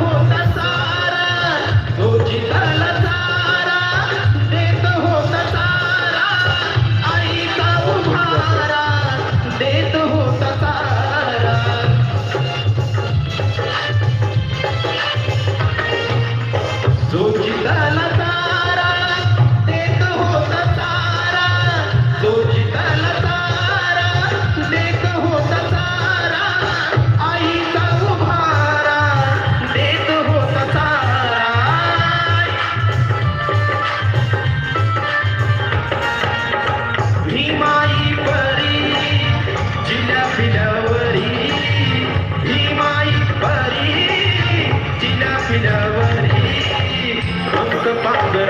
होता सारा. Good.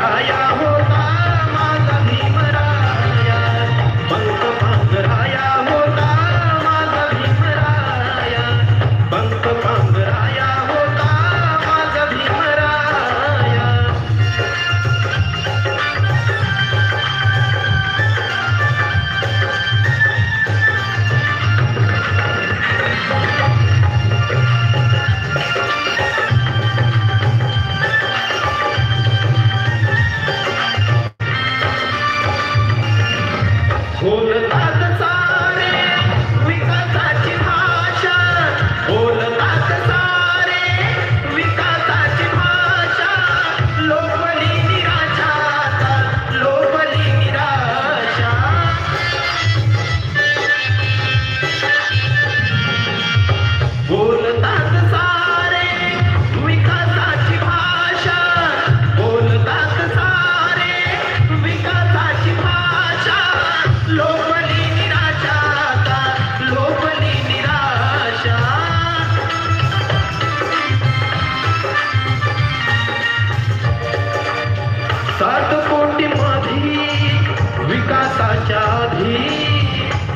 विकासाच्या आधी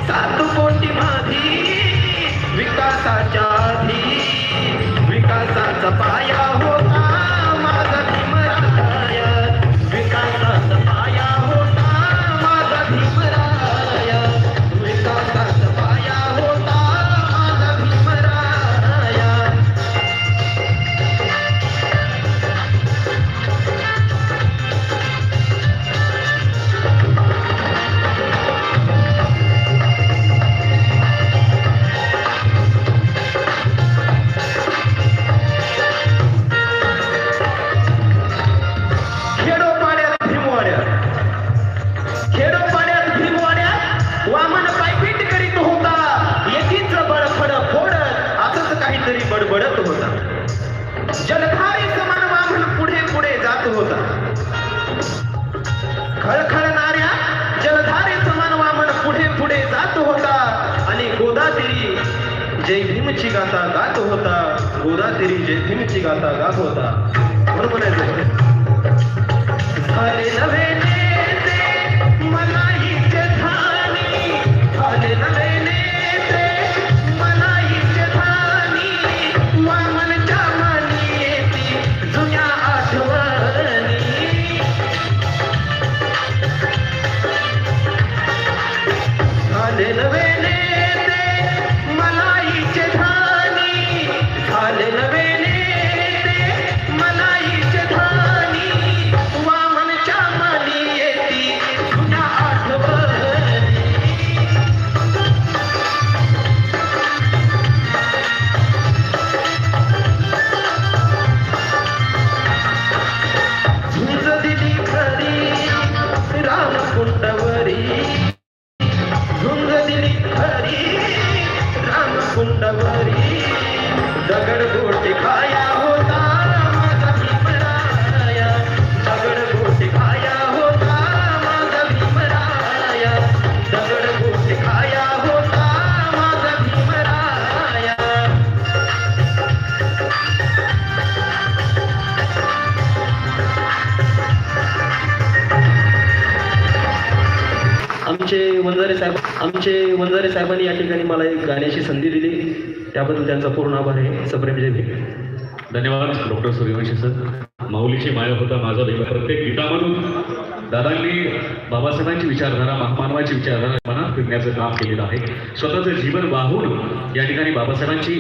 सात कोटी माधी. विकासाच्या आधी विकासाचा पाया हो. जय भीमची गाथा गात होता गोदा तेरी जय भीमची गाथा गात होता. म्हणून म्हणायचं कुंडवरी दगड गोटे खाय आमचे वंजारे साहेब आमचे वंजारे साहेबांनी या ठिकाणी मला एक गाण्याची संधी दिली. त्याबद्दल त्यांचा पूर्ण आभार आहे. सप्रेम जय भीम धन्यवाद डॉक्टर सूर्यवंशी सर. माऊलीची माया होता माझा देव. प्रत्येक गीता म्हणून दादांनी बाबासाहेबांची विचारधारा महामानवाची विचारधारा मना फिरण्याचं काम केलेलं आहे. स्वतःचं जीवन वाहून या ठिकाणी बाबासाहेबांची